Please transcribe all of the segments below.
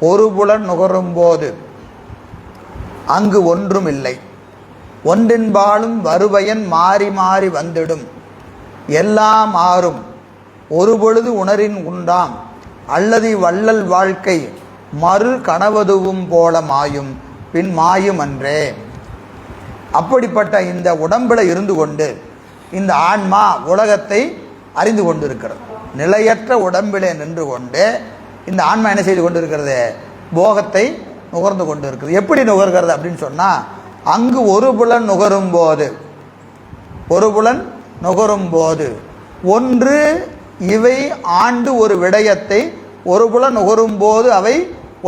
ஒரு புலன் நுகரும்போது அங்கு ஒன்றும் இல்லை ஒன்றின்பாலும் வருபயன் மாறி மாறி வந்திடும். எல்லாம் மாறும் ஒரு பொழுது உணரின் உண்டாம். அல்லது வள்ளல் வாழ்க்கை மறு கனவதுவும் போல மாயும். பின் மாயும் அன்றே. அப்படிப்பட்ட இந்த உடம்பில் இருந்து கொண்டு இந்த ஆன்மா உலகத்தை அறிந்து கொண்டிருக்கிறது. நிலையற்ற உடம்பிலே நின்று கொண்டு இந்த ஆன்மா என்ன செய்து கொண்டிருக்கிறது? போகத்தை நுகர்ந்து கொண்டு இருக்கிறது எப்படி நுகர்கிறது அப்படின்னு சொன்னால் அங்கு ஒரு புலன் நுகரும் போது ஒரு புலன் நுகரும் போது ஒன்று இவை ஆண்டு ஒரு விடயத்தை ஒரு புலன் நுகரும் போது அவை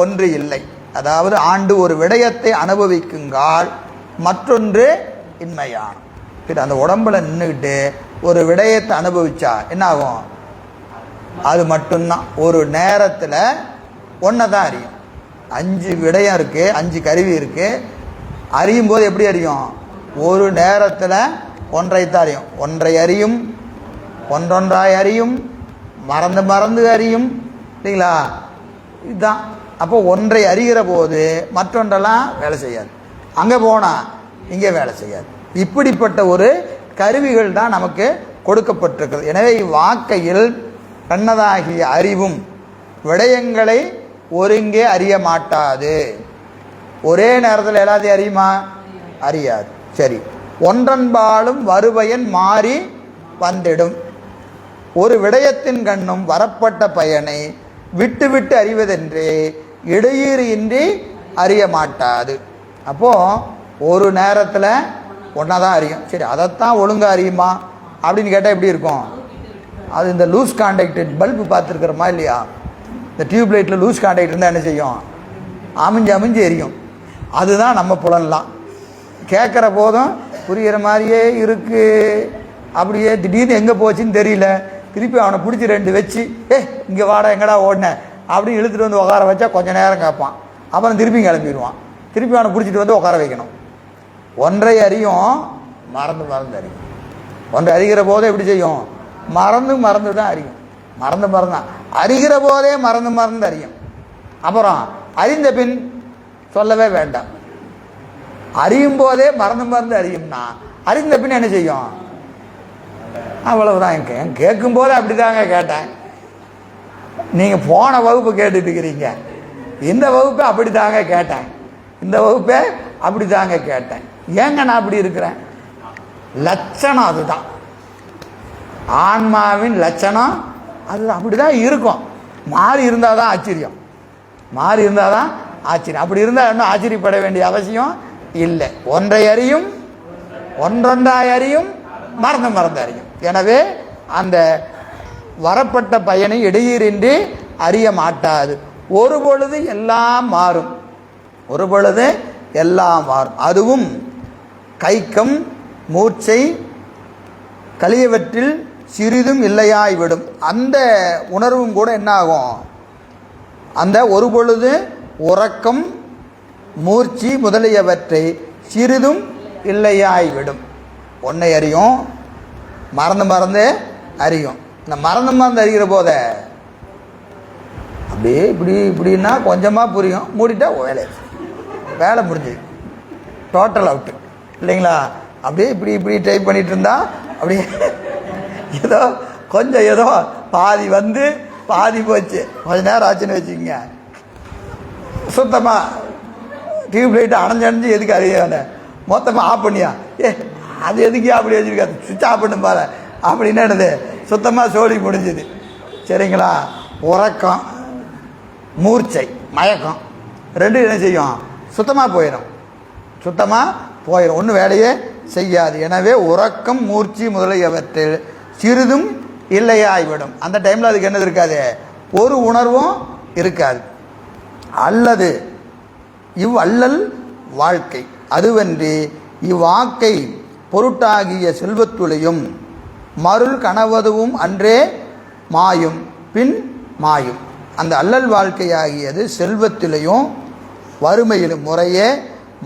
ஒன்று இல்லை. அதாவது ஆண்டு ஒரு விடயத்தை அனுபவிக்குங்கால் மற்றொன்று இன்மையான. அந்த உடம்புல நின்றுக்கிட்டு ஒரு விடயத்தை அனுபவிச்சா என்ன ஆகும் அது மட்டும்தான். ஒரு நேரத்தில் ஒன்றை தான் அறியும். அஞ்சு விடயம் இருக்குது அஞ்சு கருவி இருக்குது அறியும் போது எப்படி அறியும்? ஒரு நேரத்தில் ஒன்றை தான் அறியும். ஒன்றை அறியும் ஒன்றொன்றாய் அறியும் மறந்து மறந்து அறியும். இல்லைங்களா? இதுதான். அப்போ ஒன்றை அறிகிற போது மற்றொன்றெல்லாம் வேலை செய்யாது. அங்கே போனால் இங்கே வேலை செய்யாது. இப்படிப்பட்ட ஒரு கருவிகள் தான் நமக்கு கொடுக்கப்பட்டிருக்கிறது. எனவே இவ்வாக்கையில் கண்ணதாகிய அறிவும் விடயங்களை ஒருங்கே அறிய மாட்டாது. ஒரே நேரத்தில் எல்லாத்தையும் அறியுமா? அறியாது. சரி. ஒன்றன்பாலும் வருபயன் மாறி வந்திடும். ஒரு விடயத்தின் கண்ணும் வரப்பட்ட பயனை விட்டு விட்டு அறிவதென்றே இடையீறு இன்றி அறிய மாட்டாது. அப்போ ஒரு நேரத்தில் ஒன்றா தான் அறியும். சரி அதைத்தான் ஒழுங்காக அறியுமா? அப்படின்னு கேட்டால் எப்படி இருக்கும்? அது இந்த லூஸ் கான்டாக்டட் பல்பு பார்த்துருக்குறோமா இல்லையா? இந்த டியூப் லைட்டில் லூஸ் கான்டாக்ட் இருந்தால் என்ன செய்யும்? அமைஞ்சு அமைஞ்சு எரியும். அதுதான் நம்ம புலன்லாம். கேட்குற போதும் புரிகிற மாதிரியே இருக்குது அப்படியே திடீர்னு எங்கே போச்சுன்னு தெரியல. திருப்பி அவனை பிடிச்சி ரெண்டு வச்சு ஏ இங்கே வாடா எங்கடா ஓடின? அப்படின்னு இழுத்துட்டு வந்து உட்கார வச்சா கொஞ்சம் நேரம் கேட்பான். அப்புறம் திருப்பி கிளம்பிடுவான். திருப்பி அவனை பிடிச்சிட்டு வந்து உட்கார வைக்கணும். ஒன்றை அறியும் மறந்து மறந்து அறியும். ஒன்றை அறிகிற போதே எப்படி செய்யும்? மறந்து மறந்து தான் அறியும். மறந்து மறந்தான் அறிகிற போதே மறந்து மறந்து அறியும். அப்புறம் அறிந்த பின் சொல்லவே வேண்டாம். அறியும் போதே மறந்து மறந்து அறியும்னா அறிந்த பின் என்ன செய்யும்? அவ்வளவுதான். என் கேட்கும் போது அப்படி தாங்க கேட்டேன். நீங்கள் போன வகுப்பு கேட்டுட்டு இருக்கிறீங்க. இந்த வகுப்பை அப்படி தாங்க கேட்டேன். இந்த வகுப்பை அப்படி தாங்க கேட்டேன். ஏங்க நான் அப்படி இருக்கிறேன்? லட்சணம் அதுதான். ஆன்மாவின் லட்சணம் அது அப்படி தான் இருக்கும். மாறி இருந்தால் தான் ஆச்சரியம். மாறி இருந்தால் தான் ஆச்சரியம். அப்படி இருந்தால் இன்னும் ஆச்சரியப்பட வேண்டிய அவசியம் இல்லை. ஒன்றை அறியும் ஒன்றொன்றாய் அறியும் மறந்து மறந்து அறியும். எனவே அந்த வரப்பட்ட பயனை இடையீரின்றி அறிய மாட்டாது. ஒரு பொழுது எல்லாம் மாறும். ஒரு பொழுது எல்லாம் மாறும். அதுவும் கைக்கம் மூர்ச்சை கலியவற்றில் சிறிதும் இல்லையாய் விடும் அந்த உணர்வும் கூட என்னாகும்? அந்த ஒரு பொழுது உறக்கம் மூர்ச்சி முதலியவற்றை சிறிதும் இல்லையாய் விடும் ஒன்றை அறியும் மறந்து மறந்து அறியும். இந்த மறந்து மறந்து அறிகிற போத அப்படியே இப்படி இப்படின்னா கொஞ்சமாக புரியும். மூடிட்டா வேலை. வேலை முடிஞ்சு. டோட்டல் அவுட்டு இல்லைங்களா? அப்படியே இப்படி இப்படி டைப் பண்ணிட்டு இருந்தா அப்படியே ஏதோ கொஞ்சம் ஏதோ பாதி வந்து பாதி போச்சு. கொஞ்ச நேரம் ஆச்சுன்னு வச்சுக்கோங்க. சுத்தமாக டியூப் லைட் அணைஞ்சு அணைஞ்சு எதுக்கு அறியானே மொத்தமாக ஆஃப் பண்ணியா? ஏ அது எதுக்கு அப்படி வச்சுருக்காது சுவிட்ச் ஆஃப் பண்ணும் பாரு. அப்படின்னு என்னது? சுத்தமாக சோழி முடிஞ்சுது. சரிங்களா? உறக்கம் மூர்ச்சை மயக்கம். ரெண்டும் என்ன செய்யும்? சுத்தமாக போயிடும். சுத்தமாக போயிடும். ஒன்றும் வேலையே செய்யாது. எனவே உறக்கம் மூர்ச்சி முதலியவற்றில் சிறிதும் இல்லையாய்விடும் அந்த டைமில் அதுக்கு என்னது இருக்காது? ஒரு உணர்வும் இருக்காது. அல்லது இவ் அல்லல் வாழ்க்கை. அதுவன்றி இவ்வாக்கை பொருட்டாகிய செல்வத்துளையும் மருள் கனவதுவும் அன்றே மாயும் பின் மாயும். அந்த அல்லல் வாழ்க்கையாகியது செல்வத்திலையும் வறுமையிலும் முறையே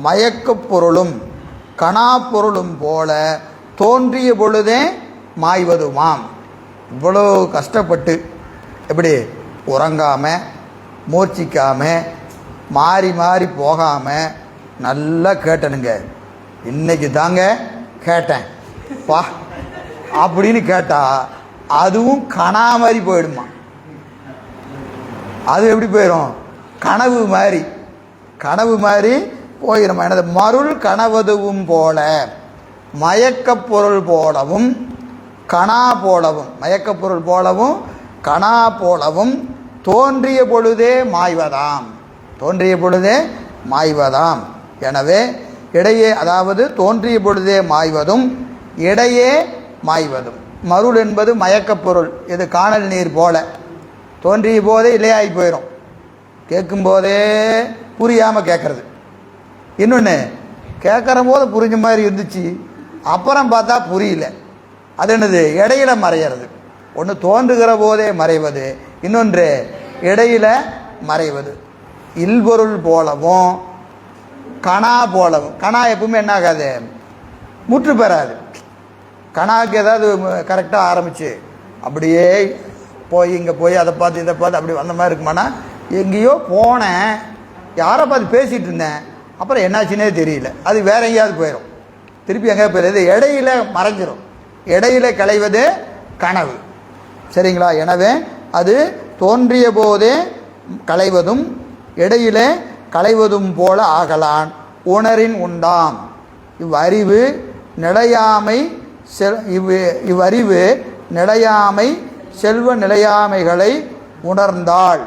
மயக்கப் பொருளும் கணாப்பொருளும் போல தோன்றிய பொழுதே மாய்வதுமாம். இவ்வளோ கஷ்டப்பட்டு எப்படி உறங்காமல் மூர்ச்சிக்காமல் மாறி மாறி போகாமல் நல்லா கேட்டனுங்க. இன்னைக்கு தாங்க கேட்டேன். பா அப்படின்னு கேட்டால் அதுவும் கனா மாதிரி போயிடுமா. அது எப்படி போயிடும் கனவு மாதிரி கனவு மாதிரி போயிடும் எனது மருள் கனவதுவும் போல மயக்கப் பொருள் போலவும் கணா போலவும் மயக்கப்பொருள் போலவும் கணா போலவும் தோன்றிய பொழுதே மாய்வதாம். தோன்றிய பொழுதே மாய்வதாம். எனவே இடையே அதாவது தோன்றிய பொழுதே மாய்வதும் இடையே மாய்வதும். மருள் என்பது மயக்கப்பொருள் இது காணல் நீர் போல. தோன்றிய போதே இல்லையாகி போயிடும் கேட்கும் போதே புரியாமல் கேட்குறது. இன்னொன்று கேட்குற போது புரிஞ்ச மாதிரி இருந்துச்சு. அப்புறம் பார்த்தா புரியல. அது என்னது? இடையில மறையிறது. ஒன்று தோன்றுகிற போதே மறைவது இன்னொன்று இடையில மறைவது. இல்பொருள் போலவும் கணா போலவும். கணா எப்பவுமே என்ன ஆகாது? முற்று பெறாது. கணாக்கு ஏதாவது கரெக்டாக ஆரம்பிச்சு அப்படியே போய் இங்கே போய் அதை பார்த்து இதை பார்த்து அப்படி வந்த மாதிரி இருக்குமானா? எங்கேயோ போனேன். யாரை பார்த்து பேசிகிட்டு இருந்தேன்? அப்புறம் என்னாச்சுன்னே தெரியல. அது வேற எங்கேயாவது போயிடும் திருப்பி எங்கேயாவது போயிடுது இடையில மறைஞ்சிரும். இடையில களைவது கனவு. சரிங்களா? எனவே அது தோன்றிய போதே களைவதும் இடையில களைவதும் போல ஆகலான். உணரின் உண்டாம். இவ்வறிவு நிலையாமை செல் இவ் இவ்வறிவு நிலையாமை செல்வ நிலையாமைகளை உணர்ந்தாள்.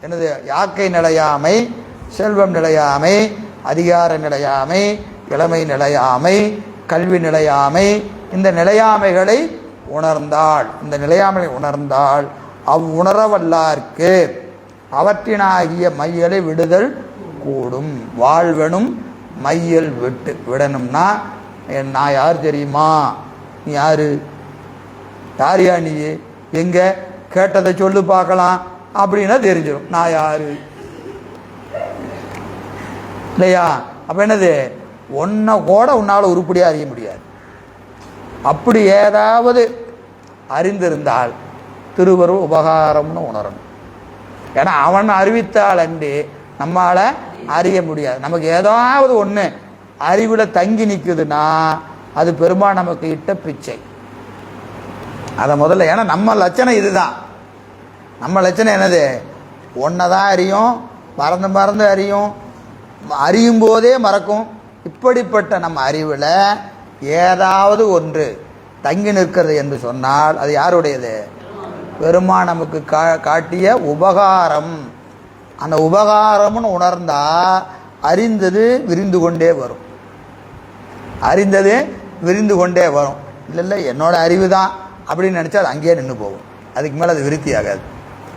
எனது யாக்கை நிலையாமை செல்வம் நிலையாமை அதிகார நிலையாமை இளமை நிலையாமை கல்வி நிலையாமை இந்த நிலையாமைகளை உணர்ந்தாள். இந்த நிலையாமை உணர்ந்தால் அவ்வுணரவல்லார்க்கு அவற்றினாகிய மையலை விடுதல் கூடும். வாழ்வனும் மையல் விட்டு விடணும்னா நான் யார் தெரியுமா? நீ யாரு? யார் யா நீ? எங்க? கேட்டதை சொல்லு பார்க்கலாம். அப்படின்னா தெரிஞ்சிடும். நான் யாரு? இல்லையா? அப்ப என்னது? ஒன்றை கூட உன்னால் உருப்படியாக அறிய முடியாது. அப்படி ஏதாவது அறிந்திருந்தால் திருவருள் உபகாரம்னு உணரணும். ஏன்னா அவன் அறிவித்தால் அன்றி நம்மால் அறிய முடியாது. நமக்கு ஏதாவது ஒன்று அறிவில் தங்கி நிற்குதுன்னா அது பெரும்பாலும் நமக்கு இட்ட பிச்சை. அதை முதல்ல ஏன்னா நம்ம லட்சணம் இதுதான். நம்ம லட்சணம் என்னது? ஒன்றை தான் அறியும் மறந்து மறந்து அறியும் அறியும் போதே மறக்கும். இப்படிப்பட்ட நம்ம அறிவில் ஏதாவது ஒன்று தங்கி நிற்கிறது என்று சொன்னால் அது யாருடையது? பெருமா நமக்கு கா காட்டிய உபகாரம். அந்த உபகாரம்னு உணர்ந்தா அறிந்தது விரிந்து கொண்டே வரும். அறிந்தது விரிந்து கொண்டே வரும். இல்லை இல்லை என்னோட அறிவு தான் அப்படின்னு நினச்சா அது அங்கேயே நின்று போகும். அதுக்கு மேலே அது விருத்தி ஆகாது.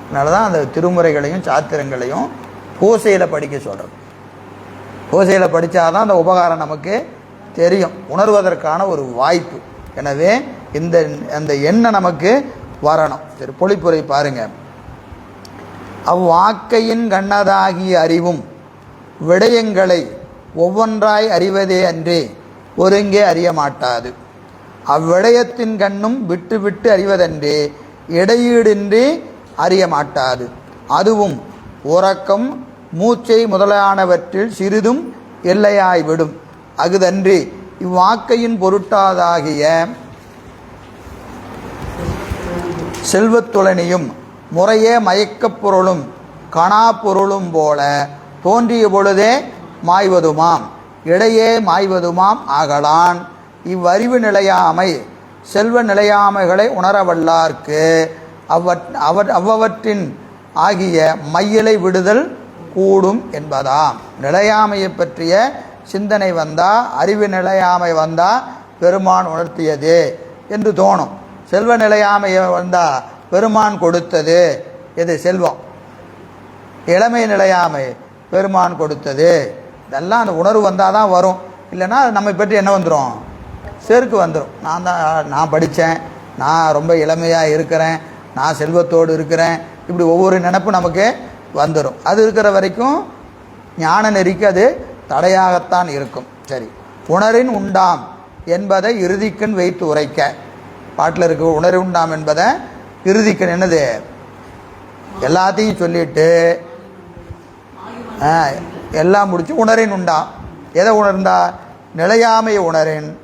அதனால தான் அந்த திருமுறைகளையும் சாத்திரங்களையும் பூசையில் படிக்க சொல்கிறது ஓசையில் படித்தாதான் அந்த உபகாரம் நமக்கு தெரியும். உணர்வதற்கான ஒரு வாய்ப்பு. எனவே இந்த அந்த எண்ணம் நமக்கு வரணும். சரி பொழிப்புரை பாருங்க. அவ்வாக்கையின் கண்ணதாகிய அறிவும் விடயங்களை ஒவ்வொன்றாய் அறிவதே அன்றே ஒருங்கே அறிய மாட்டாது. அவ்விடயத்தின் கண்ணும் விட்டு விட்டு அறிவதன்றே இடையீடின்றி அறிய மாட்டாது. அதுவும் உறக்கம் மூச்சை முதலானவற்றில் சிறிதும் எல்லையாய்விடும். அகுதன்றி இவ்வாக்கையின் பொருட்டாதாகிய செல்வத்துளனியும் முறையே மயக்கப் பொருளும் கணா பொருளும் போல தோன்றிய பொழுதே மாய்வதுமாம் இடையே மாய்வதுமாம் ஆகலான். இவ்வறிவு நிலையாமை செல்வ நிலையாமைகளை உணரவல்லார்க்கு அவற் அவ அவ்வவற்றின் ஆகிய மையலை விடுதல் கூடும் என்பதாம். நிலையாமையை பற்றிய சிந்தனை வந்தா அறிவு நிலையாமை வந்தா பெருமான் உணர்த்தியது என்று தோணும். செல்வ நிலையாமையை வந்தா பெருமான் கொடுத்தது எது? செல்வம். இளமை நிலையாமை பெருமான் கொடுத்தது. இதெல்லாம் அந்த உணர்வு வந்தால் தான் வரும். இல்லைன்னா அது நம்மை பற்றி என்ன வந்துடும் செருக்கு வந்துடும் நான் தான் நான் படித்தேன். நான் ரொம்ப இளமையாக இருக்கிறேன். நான் செல்வத்தோடு இருக்கிறேன். இப்படி ஒவ்வொரு நினப்பும் நமக்கு வந்துடும் அது இருக்கிற வரைக்கும் ஞான நெறிக்கு அது தடையாகத்தான் இருக்கும். சரி. உணரின் உண்டாம் என்பதை இறுதிக்கண் வைத்து உரைக்க. பாட்டில் இருக்க உணர் உண்டாம் என்பதை இறுதிக்கண் என்னது? எல்லாத்தையும் சொல்லிட்டு ஆ, எல்லாம் முடிச்சு உணரின் உண்டாம். எதை உணர்ந்தா? நிலையாமையை உணரேன்.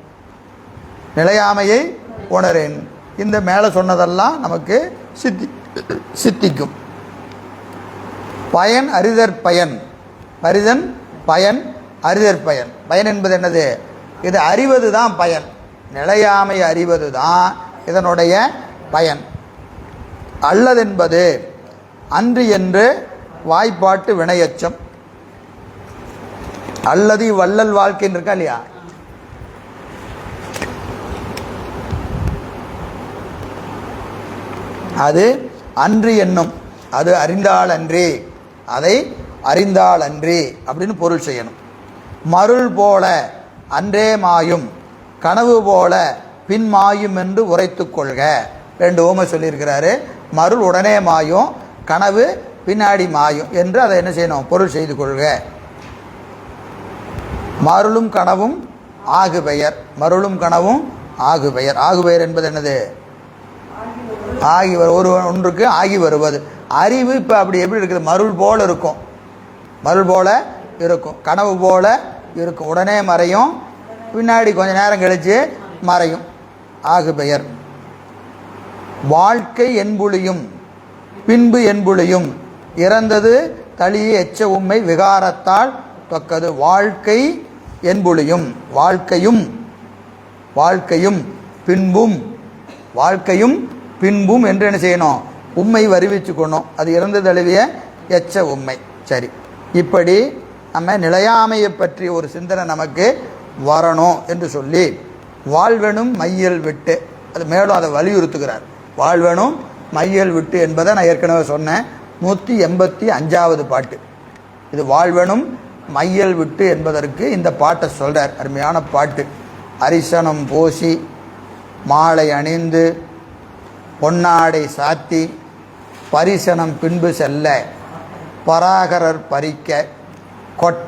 நிலையாமையை உணரேன். இந்த மேலே சொன்னதெல்லாம் நமக்கு சித்தி சித்திக்கும். பயன் அறிதற் பயன். பரிதன் பயன் அறிதற் பயன். பயன் என்பது என்னது? இது அறிவது தான் பயன். நிலையாமை அறிவது தான் இதனுடைய பயன். அல்லதென்பது அன்று என்று வாய்ப்பாட்டு வினையச்சம். அல்லது வள்ளல் வாழ்க்கைன்னு இருக்கா இல்லையா? அது அன்று என்னும். அது அறிந்தால் அன்றே. அதை அறிந்தால் அன்றி அப்படின்னு பொருள் செய்யணும். மருள் போல அன்றே மாயும் கனவு போல பின் மாயும் என்று உரைத்து கொள்க. ரெண்டு ஓமை சொல்லியிருக்கிறாரு. மருள் உடனே மாயும் கனவு பின்னாடி மாயும் என்று அதை என்ன செய்யணும்? பொருள் செய்து கொள்க. மருளும் கனவும் ஆகு பெயர் மருளும் கனவும் ஆகு பெயர் ஆகு பெயர் என்பது என்னது? ஆகி வரு ஒரு ஒன்றுக்கு ஆகி வருவது. அறிவு இப்போ அப்படி எப்படி இருக்குது? மருள் போல் இருக்கும். மருள் போல் இருக்கும். கனவு போல் இருக்கும். உடனே மறையும். பின்னாடி கொஞ்சம் நேரம் கழித்து மறையும். ஆகு பெயர். வாழ்க்கை என்புளியும் பின்பு என்புளியும் இறந்தது தளியே எச்ச உண்மை விகாரத்தால் தொக்கது. வாழ்க்கை என்புளியும் வாழ்க்கையும் வாழ்க்கையும் பின்பும் வாழ்க்கையும் பின்பும் என்று என்ன செய்யணும்? உண்மை வருவிச்சுக்கணும். அது இறந்து தழுவிய எச்ச உண்மை சரி. இப்படி நம்ம நிலையாமையை பற்றி ஒரு சிந்தனை நமக்கு வரணும் என்று சொல்லி வாழ்வெனும் மையல் விட்டு அது மேலும் அதை வலியுறுத்துகிறார். வாழ்வெனும் மையல் விட்டு என்பதை நான் ஏற்கனவே சொன்னேன். நூற்றி எண்பத்தி அஞ்சாவது பாட்டு. இது வாழ்வெனும் மையல் விட்டு என்பதற்கு இந்த பாட்டை சொல்கிறார் அருமையான பாட்டு. அரிசனம் போசி மாலை அணிந்து பொன்னாடை சாத்தி பரிசனம் பின்பு செல்ல பராகரர் பறிக்க கொட்ட